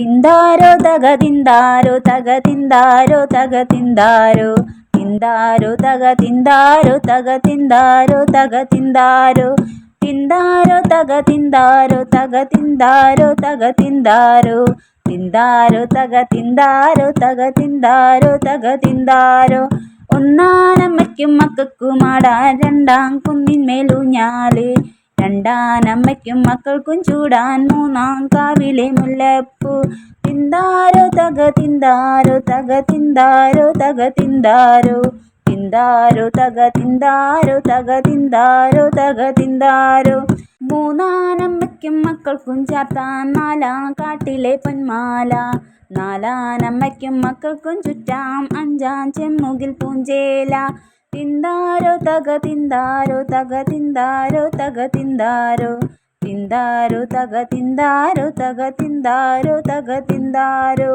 തിന്താരോ തക തിന്താരോ തക തിന്താരോ തക തിന്താരോ തിന്താരോ തക തിന്താരോ തക തിന്താരോ തക തിന്താരോ തിന്താരോ തക തിന്താരോ തക തിന്താരോ തക തിന്താരോ തിന്താരോ തക തിന്താരോ തക തിന്താരോ തക തിന്താരോ ഒന്നാനമ്മയ്ക്കും മക്കൾക്കുമാടാൻ രണ്ടാം കുന്നിന്മേലൂഞ്ഞാൽ രണ്ടാനമ്മയ്ക്കും മക്കൾക്കും ചൂടാൻ മൂന്നാം കാവിലെ മുല്ലപ്പൂ. തിന്താരോ തക തിന്താരോ തക തിന്താരോ തക തിന്താരോ. തിന്താരോ തക തിന്താരോ തക തിന്താരോ തക തിന്താരോ. മൂന്നാനമ്മയ്ക്കും മക്കൾക്കും ചാർത്താൻ നാലാം കാട്ടിലെ പൊന്മാല. നാലാനമ്മയ്ക്കും മക്കൾക്കും ചുറ്റാം അഞ്ചാം ചെമ്മുകിൽ പൂഞ്ചേല. തിന്താരോ തക തിന്താരോ തക തിന്താരോ തക തിന്താരോ തിന്താരോ തക തിന്താരോ തക തിന്താരോ തക തിന്താരോ